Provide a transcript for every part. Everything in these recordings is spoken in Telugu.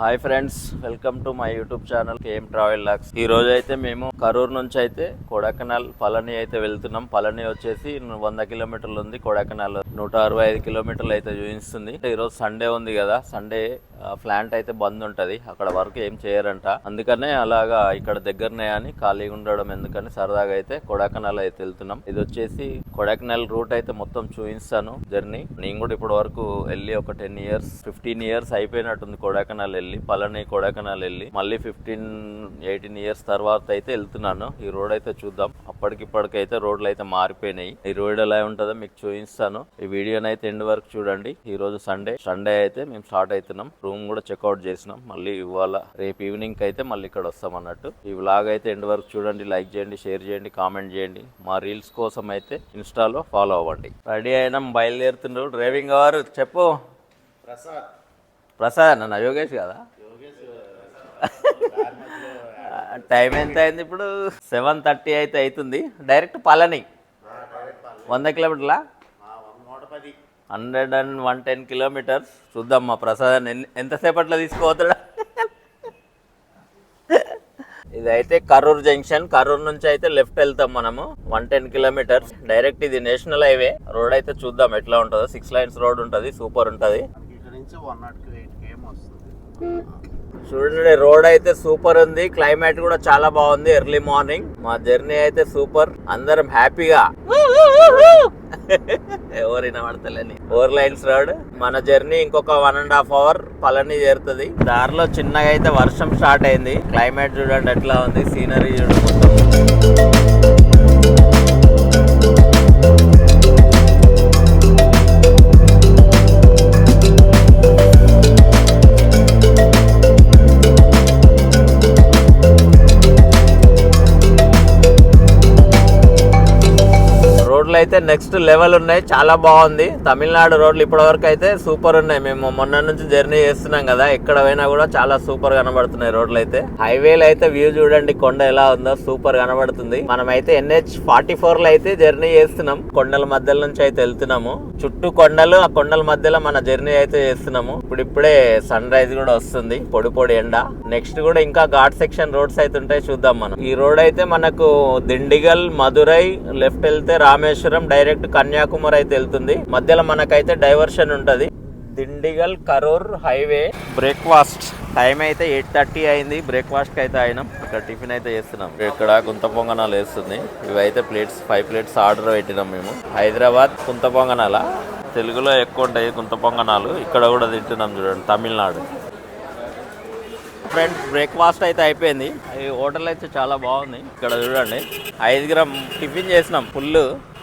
Hi friends welcome to my YouTube channel KM travel lakhs. ఈ రోజు అయితే మేము కరూర్ నుంచి అయితే కొడైకెనాల్ పళని అయితే వెళ్తున్నాం. పళని వచ్చేసి వంద కిలోమీటర్లు ఉంది కొడైకెనాల్ నూట అరవై ఐదు కిలోమీటర్లు అయితే చూపిస్తుంది. ఈ రోజు సండే ఉంది కదా సండే ప్లాంట్ అయితే బంద్ ఉంటది. అక్కడ వర్క్ ఏం చేయరంట. అందుకనే అలాగా ఇక్కడ దగ్గరనే అని ఖాళీగా ఉండడం ఎందుకని సరదాగా అయితే కొడైకెనాల్ అయితే వెళ్తున్నాం. ఇది వచ్చేసి కొడైకెనాల్ రూట్ అయితే మొత్తం చూపిస్తాను జర్నీ. నేను కూడా ఇప్పటి వరకు వెళ్ళి ఒక టెన్ ఇయర్స్ ఫిఫ్టీన్ ఇయర్స్ అయిపోయినట్టుంది కొడైకెనాల్ వెళ్ళి పలని కొడైకెనాల్ వెళ్ళి మళ్ళీ ఫిఫ్టీన్ ఎయిటీన్ ఇయర్స్ తర్వాత అయితే వెళ్తున్నాను. ఈ రోడ్ అయితే చూద్దాం. అప్పటికిప్పటికైతే రోడ్లు అయితే మారిపోయినాయి. ఈ రోడ్ ఎలా ఉంటుందో మీకు చూపిస్తాను. ఈ వీడియోని అయితే ఎండ్ వరకు చూడండి. ఈ రోజు సండే సండే అయితే మేము స్టార్ట్ అవుతున్నాం రూమ్ కూడా చెక్అవుట్ చేసినాం. మళ్ళీ ఇవాళ రేపు ఈవినింగ్ అయితే మళ్ళీ ఇక్కడ వస్తాం అన్నట్టు. ఈ వ్లాగ్ అయితే ఎండ్ వరకు చూడండి. లైక్ చేయండి షేర్ చేయండి కామెంట్ చేయండి. మా రీల్స్ కోసం అయితే ఇన్స్టాలో ఫాలో అవ్వండి. రెడీ అయినాం బయలుదేరుతుండ్రు. డ్రైవింగ్ గారు చెప్పు. ప్రసాద్. ప్రసాద్ అన్న యోగేష్ కదా? యోగేష్ టైం ఎంత అయింది ఇప్పుడు? సెవెన్ థర్టీ అయితే అవుతుంది. డైరెక్ట్ పళని. వంద కిలోమీటర్లా? Hundred and one ten kilometres. చూద్దాం మా ప్రసాద్ ఎంతసేపట్లో తీసుకుపోతాడా ఇదైతే కరూర్ జంక్షన్. కరూర్ నుంచి అయితే లెఫ్ట్ వెళ్తాం మనము. One ten kilometres. డైరెక్ట్ ఇది నేషనల్ హైవే. రోడ్ అయితే చూద్దాం ఎట్లా ఉంటుందో. సిక్స్ లైన్స్ రోడ్ ఉంటుంది సూపర్ ఉంటుంది. ఇక్కడ నుంచి వన్ నాట్ ఎయిట్ కేఎం వస్తుంది? చూడండి రోడ్ అయితే సూపర్ ఉంది. క్లైమేట్ కూడా చాలా బాగుంది ఎర్లీ మార్నింగ్. మా జర్నీ అయితే సూపర్. అందరం హ్యాపీగా. ఎవరు వినబడతలేని. Four lines road. మన జర్నీ ఇంకొక one and half hour Palani చేరుతుంది. దారిలో చిన్నగా అయితే వర్షం స్టార్ట్ అయింది. క్లైమేట్ చూడండి ఎట్లా ఉంది. సీనరీ చూడండి నెక్స్ట్ లెవెల్ ఉన్నాయి. చాలా బాగుంది. తమిళనాడు రోడ్లు ఇప్పటి వరకు అయితే సూపర్ ఉన్నాయి. మేము మొన్న నుంచి జర్నీ చేస్తున్నాం కదా. ఎక్కడ పోయినా కూడా చాలా సూపర్ కనబడుతున్నాయి రోడ్లు అయితే. హైవేలు అయితే వ్యూ చూడండి. కొండ ఎలా ఉందో సూపర్ కనబడుతుంది. మనం అయితే ఎన్హెచ్ ఫార్టీ ఫోర్లో అయితే జర్నీ చేస్తున్నాం. కొండల మధ్యలో నుంచి అయితే వెళ్తున్నాము. చుట్టూ కొండలు ఆ కొండల మధ్యలో మన జర్నీ అయితే చేస్తున్నాము. ఇప్పుడు ఇప్పుడే సన్ రైజ్ కూడా వస్తుంది. పొడి పొడి ఎండ. నెక్స్ట్ కూడా ఇంకా ఘాట్ సెక్షన్ రోడ్స్ అయితే ఉంటాయి. చూద్దాం మనం. ఈ రోడ్ అయితే మనకు దిండిగల్ మధురై లెఫ్ట్ వెళ్తే రామేశ్వరం డైరెక్ట్ కన్యాకుమారి అయితే వెళ్తుంది. మధ్యలో మనకైతే డైవర్షన్ ఉంటుంది. Dindigul Karur highway. Breakfast time అయితే ఎయిట్ థర్టీ అయింది. బ్రేక్ఫాస్ట్కి అయితే అయినాం. ఇక్కడ టిఫిన్ అయితే చేస్తున్నాం. ఇక్కడ గుంత పొంగనాలు వేస్తుంది. ఇవైతే ప్లేట్స్ ఫైవ్ ప్లేట్స్ ఆర్డర్ పెట్టినాం మేము. హైదరాబాద్ కుంత పొంగనాల? తెలుగులో ఎక్కువ ఉంటాయి కుంత పొంగనాలు. ఇక్కడ కూడా తింటున్నాం చూడండి తమిళనాడు. ఫ్రెండ్స్ బ్రేక్ఫాస్ట్ అయితే అయిపోయింది. ఈ హోటల్ అయితే చాలా బాగుంది. ఇక్కడ చూడండి. ఐదు గ్రామ్ టిఫిన్ చేసినాం. ఫుల్.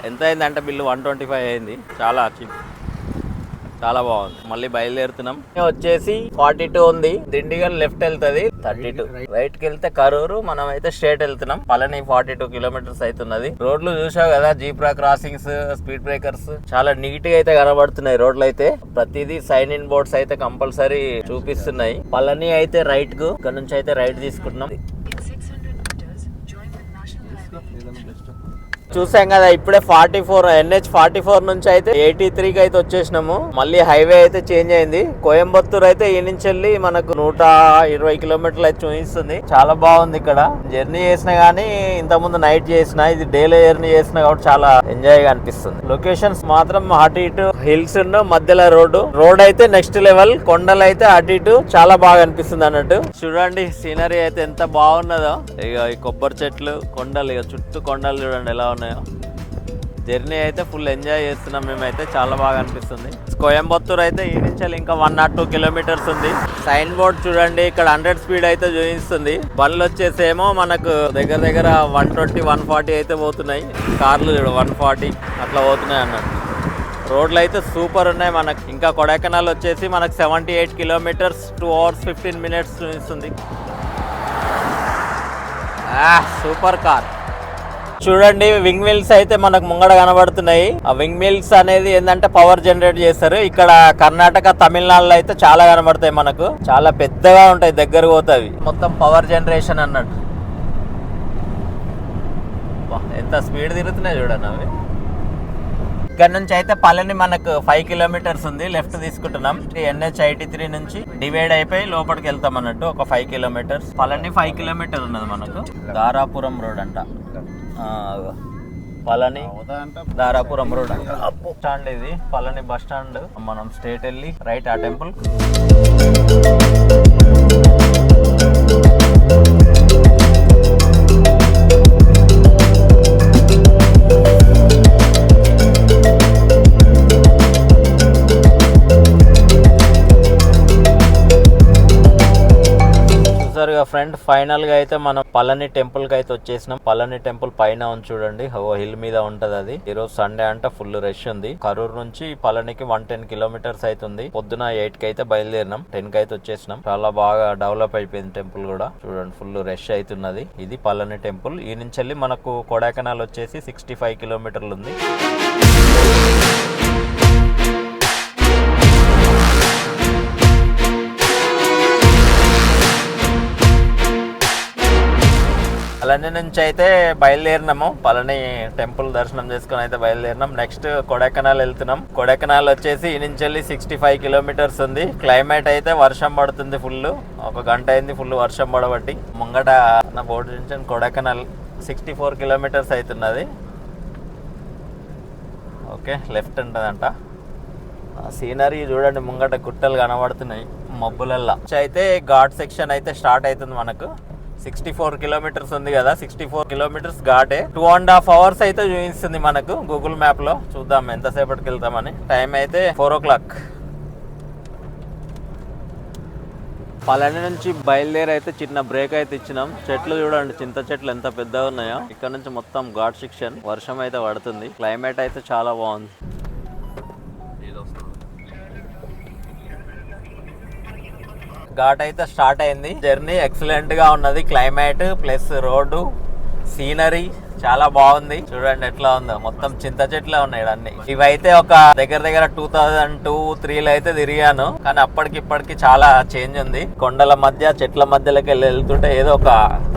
ఎంత అయిందంటే బిల్లు వన్ ట్వంటీ ఫైవ్ అయింది. చాలా చీప్ చాలా బాగుంది. మళ్ళీ బయలుదేరుతున్నాం. వచ్చేసి ఫార్టీ టూ ఉంది. దిండిగల్ లెఫ్ట్ వెళ్తది. Thirty two. రైట్కి వెళ్తే కరూరు మనం అయితే స్ట్రేట్ వెళ్తున్నాం. పళని ఫార్టీ టూ కిలోమీటర్స్ అవుతున్నది రోడ్లు చూసావు కదా జీబ్రా క్రాసింగ్స్ స్పీడ్ బ్రేకర్స్. చాలా నీట్గా అయితే కనబడుతున్నాయి రోడ్లు అయితే ప్రతిదీ సైన్ ఇన్ బోర్డ్స్ అయితే కంపల్సరీ చూపిస్తున్నాయి. పళని అయితే రైట్కు ఇక్కడ నుంచి అయితే రైట్ తీసుకుంటున్నాం. చూసాం కదా ఇప్పుడే forty four NH forty four నుంచి అయితే ఎయిటీ త్రీకి అయితే వచ్చేసినాము. మళ్ళీ హైవే అయితే చేంజ్ అయింది. కోయంబత్తూర్ అయితే ఈ నుంచి వెళ్ళి మనకు నూట ఇరవై కిలోమీటర్లు అయితే చూపిస్తుంది. చాలా బాగుంది ఇక్కడ. జర్నీ చేసినా గానీ ఇంత ముందు నైట్ చేసిన ఇది డేలో జర్నీ చేసిన కాబట్టి చాలా ఎంజాయ్గా అనిపిస్తుంది. లొకేషన్స్ మాత్రం అటు ఇటు హిల్స్ మధ్యలో రోడ్డు. రోడ్ అయితే నెక్స్ట్ లెవెల్. కొండలు అయితే అటు ఇటు చాలా బాగా అనిపిస్తుంది అన్నట్టు. చూడండి సీనరీ అయితే ఎంత బాగున్నదో. ఇక ఈ కొబ్బరి చెట్లు కొండలు ఇక చుట్టూ కొండలు చూడండి ఎలా ఉన్నాయి. జర్నీ అయితే ఫుల్ ఎంజాయ్ చేస్తున్నాం మేమైతే చాలా బాగా అనిపిస్తుంది. కోయంబత్తూర్ అయితే ఈ నుంచి ఇంకా వన్ నాట్ టూ కిలోమీటర్స్ ఉంది. సైన్ బోర్డ్ చూడండి ఇక్కడ హండ్రెడ్ స్పీడ్ అయితే చూపిస్తుంది బండ్లు వచ్చేసేమో మనకు దగ్గర దగ్గర వన్ ట్వంటీ వన్ ఫార్టీ అయితే పోతున్నాయి. కార్లు చూడు వన్ ఫార్టీ అట్లా పోతున్నాయి అన్నట్టు. రోడ్లు అయితే సూపర్ ఉన్నాయి మనకు. ఇంకా కొడైకెనాల్ వచ్చేసి మనకు seventy eight kilometres two hours fifteen minutes చూపిస్తుంది. Super car. చూడండి వింగ్ మిల్స్ అయితే మనకు ముంగడ కనబడుతున్నాయి. ఆ వింగ్ మిల్స్ అనేది ఏంటంటే పవర్ జనరేట్ చేస్తారు. ఇక్కడ కర్ణాటక తమిళనాడులో అయితే చాలా కనబడతాయి మనకు. చాలా పెద్దగా ఉంటాయి దగ్గర పోతాయి. మొత్తం పవర్ జనరేషన్ అన్నట్టు. ఎంత స్పీడ్ తిరుగుతున్నాయి చూడండి అవి. ఇక్కడ నుంచి అయితే పళని మనకు ఫైవ్ కిలోమీటర్స్ ఉంది. లెఫ్ట్ తీసుకుంటున్నాం. ఎన్హెచ్ ఐటీ త్రీ నుంచి డివైడ్ అయిపోయి లోపలికి వెళ్తాం అన్నట్టు ఒక five kilometres Palani five kilometre ఉన్నది మనకు. దారాపురం రోడ్ అంట. పళని దారాపురం రోడ్. స్టాండ్ ఇది. Palani bus stand. మనం స్టేట్ వెళ్ళి రైట్ ఆ టెంపుల్. ఫ్రెండ్ ఫైనల్గా అయితే మనం పళని టెంపుల్కి అయితే వచ్చేసినాం. పళని టెంపుల్ పైన ఉంది చూడండి. ఓ హిల్ మీద ఉంటది అది. ఈ రోజు సండే అంటే ఫుల్ రష్ ఉంది. కరూర్ నుంచి పళనికి వన్ టెన్ కిలోమీటర్స్ అవుతుంది పొద్దున ఎయిట్కి అయితే బయలుదేరినాం. టెన్కి అయితే వచ్చేసినాం. చాలా బాగా డెవలప్ అయిపోయింది టెంపుల్ కూడా. చూడండి ఫుల్ రష్ అవుతున్నది. ఇది పళని టెంపుల్ ఈ నుంచి వెళ్ళి మనకు కొడైకెనాల్ వచ్చేసి సిక్స్టీ ఫైవ్ కిలోమీటర్లు ఉంది. పళని నుంచి అయితే బయలుదేరినాము. పళని టెంపుల్ దర్శనం చేసుకుని అయితే బయలుదేరినాం. నెక్స్ట్ కొడైకెనాల్ వెళ్తున్నాం. కొడైకెనాల్ వచ్చేసి ఈ నుంచి వెళ్ళి సిక్స్టీ ఫైవ్ కిలోమీటర్స్ ఉంది. క్లైమేట్ అయితే వర్షం పడుతుంది ఫుల్. ఒక గంట అయింది ఫుల్ వర్షం పడబట్టి. ముంగట నా బోర్డు నుంచి కొడైకెనాల్ సిక్స్టీ ఫోర్ కిలోమీటర్స్ అవుతున్నది. ఓకే లెఫ్ట్ ఉంటుందంట. సీనరీ చూడండి ముంగట గుట్టలు కనబడుతున్నాయి. మబ్బులల్లా. అయితే ఘాట్ సెక్షన్ అయితే స్టార్ట్ అవుతుంది మనకు. సిక్స్టీ ఫోర్ కిలోమీటర్స్ ఉంది కదా సిక్స్టీ ఫోర్ కిలోమీటర్స్ ఘాటే టూ అండ్ హాఫ్ అవర్స్ అయితే చూపిస్తుంది మనకు గూగుల్ మ్యాప్లో. చూద్దాం ఎంతసేపటికి వెళ్తామని. టైం అయితే ఫోర్ ఓ క్లాక్ పలాని నుంచి బయలుదేరి అయితే చిన్న బ్రేక్ అయితే ఇచ్చినాం. చెట్లు చూడండి చింత చెట్లు ఎంత పెద్దగా ఉన్నాయో. ఇక్కడ నుంచి మొత్తం ఘాట్ సెక్షన్ వర్షం అయితే పడుతుంది. క్లైమేట్ అయితే చాలా బాగుంది. ఘాట్ అయితే స్టార్ట్ అయింది. జర్నీ ఎక్సలెంట్గా ఉన్నది. క్లైమేట్ ప్లస్ రోడ్డు సీనరీ చాలా బాగుంది. చూడండి ఎట్లా ఉందో. మొత్తం చింత చెట్లే ఉన్నాయి అన్ని ఇవైతే ఒక దగ్గర దగ్గర టూ థౌజండ్ టూ త్రీలో అయితే తిరిగాను. కానీ అప్పటికి ఇప్పటికి చాలా చేంజ్ ఉంది. కొండల మధ్య చెట్ల మధ్యలోకి వెళ్ళి వెళ్తుంటే ఏదో ఒక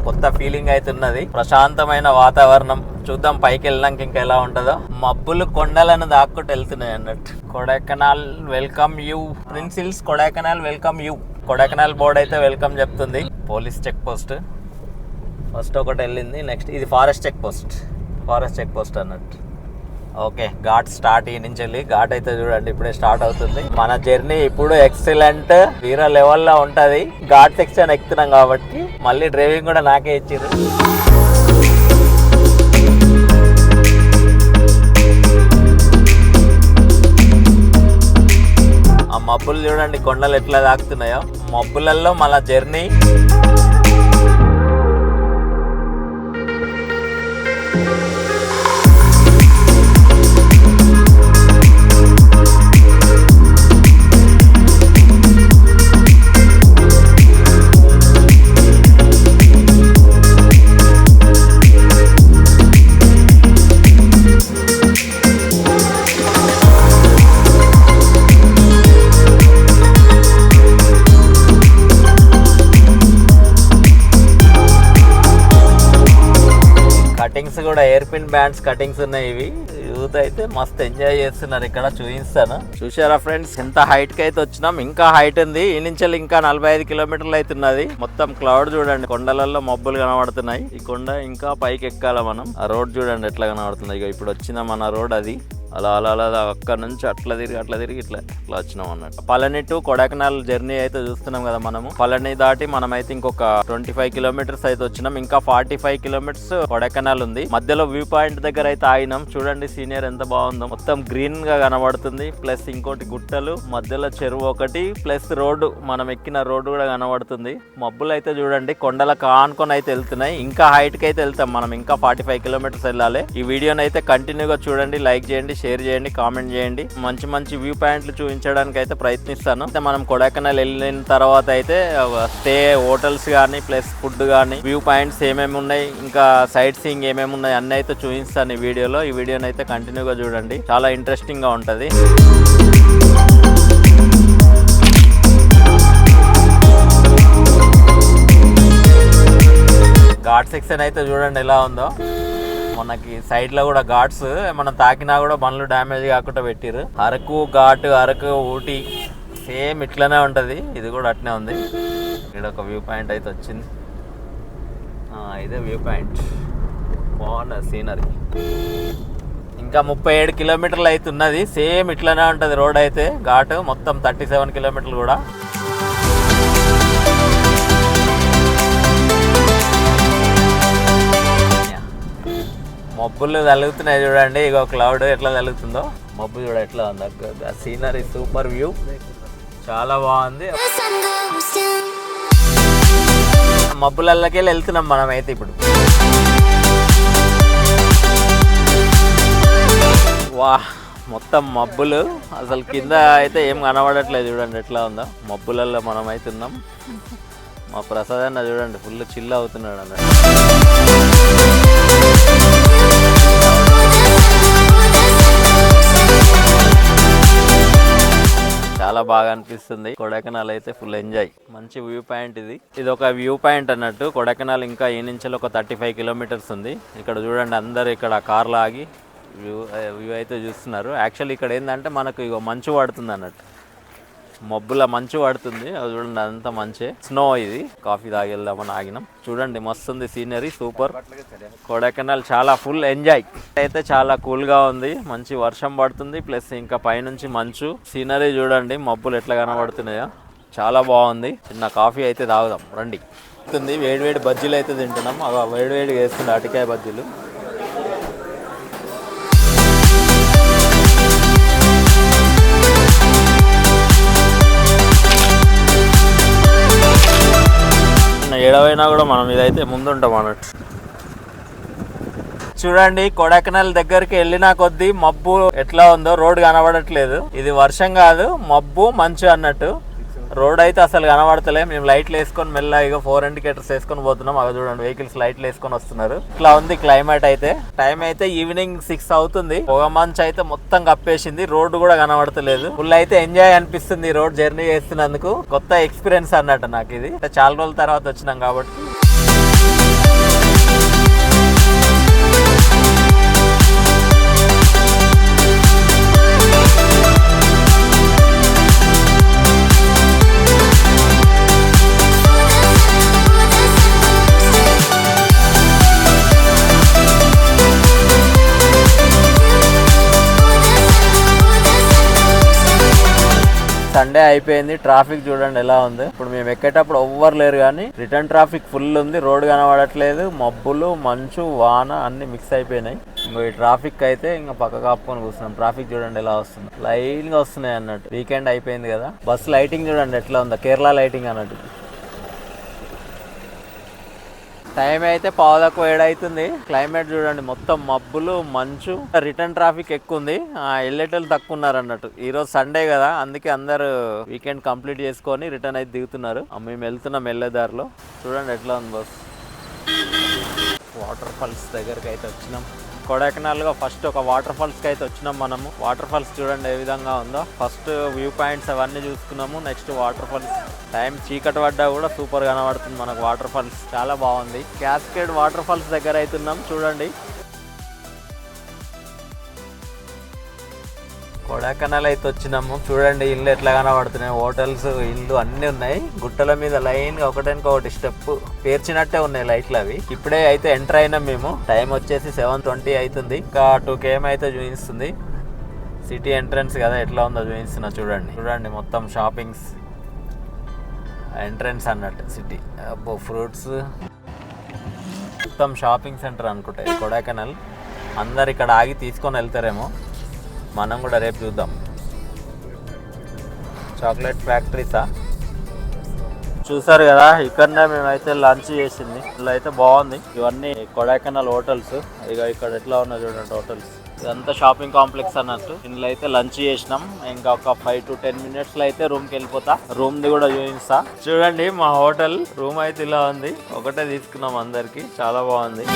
కొత్త ఫీలింగ్ అయితే ఉన్నది. ప్రశాంతమైన వాతావరణం. చూద్దాం పైకి వెళ్ళడానికి ఇంకా ఎలా ఉంటుందో. మబ్బులు కొండలను దాక్కుంటూ వెళ్తున్నాయి అన్నట్టు. Kodaikanal welcome you. ప్రిన్సిల్స్ Kodaikanal welcome you. Kodaikanal board అయితే వెల్కమ్ చెప్తుంది. Police check post. ఫస్ట్ ఒకటి వెళ్ళింది నెక్స్ట్ ఇది forest check post. Forest check post అన్నట్టు. ఓకే ఘాట్ స్టార్ట్ ఈ నుంచి వెళ్ళి ఘాట్ అయితే చూడండి ఇప్పుడే స్టార్ట్ అవుతుంది. మన జర్నీ ఇప్పుడు ఎక్సలెంట్ వీర లెవెల్లో ఉంటుంది. ఘాట్ సెక్షన్ ఎక్కుతున్నాం కాబట్టి మళ్ళీ డ్రైవింగ్ కూడా నాకే ఇచ్చారు మబ్బులు చూడండి కొండలు ఎట్లా తాకుతున్నాయో మబ్బులలో మన journey. Hairpin bends cuttings ఉన్నాయి ఇవి. యూత్ అయితే మస్తు ఎంజాయ్ చేస్తున్నారు ఇక్కడ చూపిస్తాను. చూసారా ఫ్రెండ్స్? ఎంత హైట్కి అయితే వచ్చినాం. ఇంకా హైట్ ఉంది. ఈ నుంచి ఇంకా నలభై ఐదు కిలోమీటర్లు అవుతున్నది. మొత్తం క్లౌడ్ చూడండి. కొండలలో మబ్బులు కనబడుతున్నాయి. ఈ కొండ ఇంకా పైకి ఎక్కాల మనం. ఆ రోడ్ చూడండి ఎట్లా కనబడుతుంది. ఇక ఇప్పుడు వచ్చిన మన రోడ్ అది. అలా అలా అలా అక్కడ నుంచి అట్లా తిరిగి అట్లా తిరిగి ఇట్లా ఇట్లా వచ్చినాం అన్నట్టు. పళని టు కొడైకెనాల్ జర్నీ అయితే చూస్తున్నాం కదా మనము. పళని దాటి మనం అయితే ఇంకొక ట్వంటీ ఫైవ్ కిలోమీటర్స్ అయితే వచ్చినాం. ఇంకా ఫార్టీ ఫైవ్ కిలోమీటర్స్ కొడైకెనాల్ ఉంది. మధ్యలో వ్యూ పాయింట్ దగ్గర అయితే ఆగినాం. చూడండి సీనియర్ ఎంత బాగుందో. మొత్తం గ్రీన్గా కనబడుతుంది. ప్లస్ ఇంకోటి గుట్టలు మధ్యలో చెరువు ఒకటి ప్లస్ రోడ్డు మనం ఎక్కిన రోడ్డు కూడా కనబడుతుంది. మబ్బులు అయితే చూడండి కొండల కానుకొని అయితే వెళ్తున్నాయి. ఇంకా హైట్కి అయితే వెళ్తాం మనం. ఇంకా ఫార్టీ ఫైవ్ కిలోమీటర్స్ వెళ్ళాలి. ఈ వీడియోని అయితే కంటిన్యూగా చూడండి లైక్ చేయండి షేర్ షేర్ చేయండి కామెంట్ చేయండి. మంచి మంచి వ్యూ పాయింట్లు చూపించడానికి అయితే ప్రయత్నిస్తాను. అయితే మనం కొడైకెనాల్ వెళ్ళిన తర్వాత అయితే స్టే హోటల్స్ కానీ ప్లస్ ఫుడ్ కానీ వ్యూ పాయింట్స్ ఏమేమి ఉన్నాయి ఇంకా సైట్ సీయింగ్ ఏమేమి ఉన్నాయి అన్నీ అయితే చూపిస్తాను ఈ వీడియోలో. ఈ వీడియోని అయితే కంటిన్యూగా చూడండి. చాలా ఇంట్రెస్టింగ్గా ఉంటుంది. ఘాట్ సెక్షన్ అయితే చూడండి ఎలా ఉందో. మనకి సైడ్లో కూడా ఘాట్స్ మనం తాకినా కూడా బండ్లు డ్యామేజ్ కాకుండా పెట్టిరు అరకు ఘాట్ అరకు ఊటీ సేమ్ ఇట్లనే ఉంటుంది. ఇది కూడా అట్నే ఉంది. ఇక్కడ ఒక వ్యూ పాయింట్ అయితే వచ్చింది. ఇదే వ్యూ పాయింట్ బాగున్నది సీనరీ ఇంకా ముప్పై ఏడు కిలోమీటర్లు అయితే ఉన్నది. సేమ్ ఇట్లనే ఉంటుంది రోడ్ అయితే. ఘాట్ మొత్తం థర్టీ సెవెన్ కిలోమీటర్లు కూడా. మబ్బులు తలుగుతున్నాయి చూడండి. ఇగో క్లౌడ్ ఎట్లా తలుగుతుందో. మబ్బు చూడ ఎట్లా ఉంది. సీనరీ సూపర్ వ్యూ చాలా బాగుంది. మబ్బులకి వెళ్తున్నాం మనం అయితే ఇప్పుడు. వా మొత్తం మబ్బులు. అసలు కింద అయితే ఏం కనబడట్లేదు చూడండి ఎట్లా ఉందో. మబ్బులలో మనం అయితే ఉన్నాం. మా ప్రసాద్ అన్న చూడండి ఫుల్ చిల్ అవుతున్నాడు అన్న చాలా బాగా అనిపిస్తుంది. కొడైకెనాల్ అయితే ఫుల్ ఎంజాయ్ మంచి వ్యూ పాయింట్ ఇది. ఇది ఒక వ్యూ పాయింట్ అన్నట్టు కొడైకెనాల్ ఇంకా ఈ నుంచి ఒక థర్టీ ఫైవ్ కిలోమీటర్స్ ఉంది. ఇక్కడ చూడండి అందరు ఇక్కడ కార్లు ఆగి వ్యూ వ్యూ అయితే చూస్తున్నారు. యాక్చువల్లీ ఇక్కడ ఏంటంటే మనకు ఇగో మంచు పడుతుంది అన్నట్టు. మబ్బుల మంచు పడుతుంది. అది చూడండి అదంతా మంచి. స్నో ఇది. కాఫీ తాగి ఆగినాం. చూడండి మస్తు ఉంది సీనరీ సూపర్ కొడైకెనాల్ చాలా ఫుల్ ఎంజాయ్ అయితే చాలా కూల్గా ఉంది. మంచి వర్షం పడుతుంది. ప్లస్ ఇంకా పైనుంచి మంచు. సీనరీ చూడండి మబ్బులు ఎట్లా కనబడుతున్నాయో. చాలా బాగుంది. చిన్న కాఫీ అయితే తాగుదాం. రండి. వేడి వేడి బజ్జీలు అయితే తింటున్నాం. అవి వేడి వేడి వేస్తుంది అటికాయ బజ్జీలు. ఏడవైనా కూడా మనం ఇదైతే ముందుంటాం అన్నట్టు. చూడండి కొడైకెనాల్ దగ్గరికి వెళ్ళిన కొద్దీ మబ్బు ఎట్లా ఉందో రోడ్ కనబడట్లేదు. ఇది వర్షం కాదు మబ్బు మంచు అన్నట్టు. రోడ్ అయితే అసలు కనబడతలే. మేము లైట్లు వేసుకొని మెల్లగా ఫోర్ ఇండికేటర్స్ వేసుకొని పోతున్నాం. అవి చూడండి వెహికల్స్ లైట్లు వేసుకొని వస్తున్నారు. ఇట్లా ఉంది క్లైమేట్ అయితే. టైం అయితే ఈవినింగ్ సిక్స్ అవుతుంది. పొగ మంచు అయితే మొత్తం కప్పేసింది. రోడ్డు కూడా కనబడతలేదు. ఫుల్ అయితే ఎంజాయ్ అనిపిస్తుంది రోడ్ జర్నీ చేస్తున్నందుకు. కొత్త ఎక్స్పీరియన్స్ అన్నట్టు నాకు ఇది. చాలా రోజుల తర్వాత వచ్చినాం కాబట్టి. సండే అయిపోయింది. ట్రాఫిక్ చూడండి ఎలా ఉంది. ఇప్పుడు మేము ఎక్కేటప్పుడు ఎవ్వరు లేరు కానీ రిటర్న్ ట్రాఫిక్ ఫుల్ ఉంది. రోడ్ కనబడట్లేదు. మబ్బులు మంచు వాన అన్ని మిక్స్ అయిపోయినాయి. ఇంకో ఈ ట్రాఫిక్ అయితే ఇంకా పక్క కాపుకొని కూర్చున్నాం. ట్రాఫిక్ చూడండి ఎలా వస్తుంది. లైన్గా వస్తున్నాయి అన్నట్టు. వీకెండ్ అయిపోయింది కదా. బస్ లైటింగ్ చూడండి ఎట్లా ఉందా. కేరళ లైటింగ్ అన్నట్టు. టైం అయితే పావులకు ఏడైతుంది. క్లైమేట్ చూడండి మొత్తం మబ్బులు మంచు రిటర్న్ ట్రాఫిక్ ఎక్కువ ఉంది వెళ్ళేటోళ్ళు తక్కువ ఉన్నారు అన్నట్టు ఈ రోజు సండే కదా అందుకే అందరు వీకెండ్ కంప్లీట్ చేసుకొని రిటర్న్ అయితే దిగుతున్నారు. మేము వెళ్తున్నాం వెళ్ళే దారిలో. చూడండి ఎట్లా ఉంది బస్. వాటర్ ఫాల్స్ దగ్గరికి అయితే వచ్చినాం. కొడైకెనాల్గా ఫస్ట్ ఒక వాటర్ ఫాల్స్కి అయితే వచ్చినాం మనము. వాటర్ ఫాల్స్ చూడండి ఏ విధంగా ఉందో. ఫస్ట్ వ్యూ పాయింట్స్ అవన్నీ చూసుకున్నాము. Next water falls. టైం చీకటి పడ్డా కూడా సూపర్ కనబడుతుంది మనకు వాటర్ ఫాల్స్. చాలా బాగుంది. క్యాస్కేడ్ వాటర్ ఫాల్స్ దగ్గర అవుతున్నాం చూడండి. కొడైకెనాల్ అయితే వచ్చినాము. చూడండి ఇల్లు ఎట్లా కనబడుతున్నాయి. హోటల్స్ ఇల్లు అన్నీ ఉన్నాయి. గుట్టల మీద లైన్గా ఒకటానికి ఒకటి స్టెప్ పేర్చినట్టే ఉన్నాయి లైట్లు అవి. ఇప్పుడే అయితే ఎంటర్ అయినాం మేము. టైం వచ్చేసి సెవెన్ ట్వంటీ అవుతుంది ఇంకా టూ కేఎం అయితే చూపిస్తుంది. సిటీ ఎంట్రన్స్ కదా ఎట్లా ఉందో చూపిస్తున్నా చూడండి. చూడండి మొత్తం షాపింగ్స్. ఎంట్రన్స్ అన్నట్టు సిటీ. అబ్బో ఫ్రూట్స్. మొత్తం షాపింగ్ సెంటర్ అనుకుంటాయి కొడైకెనాల్. అందరు ఇక్కడ ఆగి తీసుకొని వెళ్తారేమో. మనం కూడా రేపు చూద్దాం. చాక్లెట్ ఫ్యాక్టరీసా? చూసారు కదా ఇక్కడనే మేమైతే లంచ్ చేసింది. ఇలా అయితే బాగుంది. ఇవన్నీ కొడైకెనాల్ హోటల్స్. ఇక ఇక్కడ ఎట్లా ఉన్నాయి చూడండి హోటల్స్. ఇదంతా షాపింగ్ కాంప్లెక్స్ అన్నట్టు. ఇందులో అయితే లంచ్ చేసినాం. ఇంకా ఒక ఫైవ్ టు టెన్ మినిట్స్లో అయితే రూమ్కి వెళ్ళిపోతా. రూమ్ ది కూడా చూపిస్తా. చూడండి మా హోటల్. రూమ్ అయితే ఇలా ఉంది. ఒకటే తీసుకున్నాం అందరికి. చాలా బాగుంది.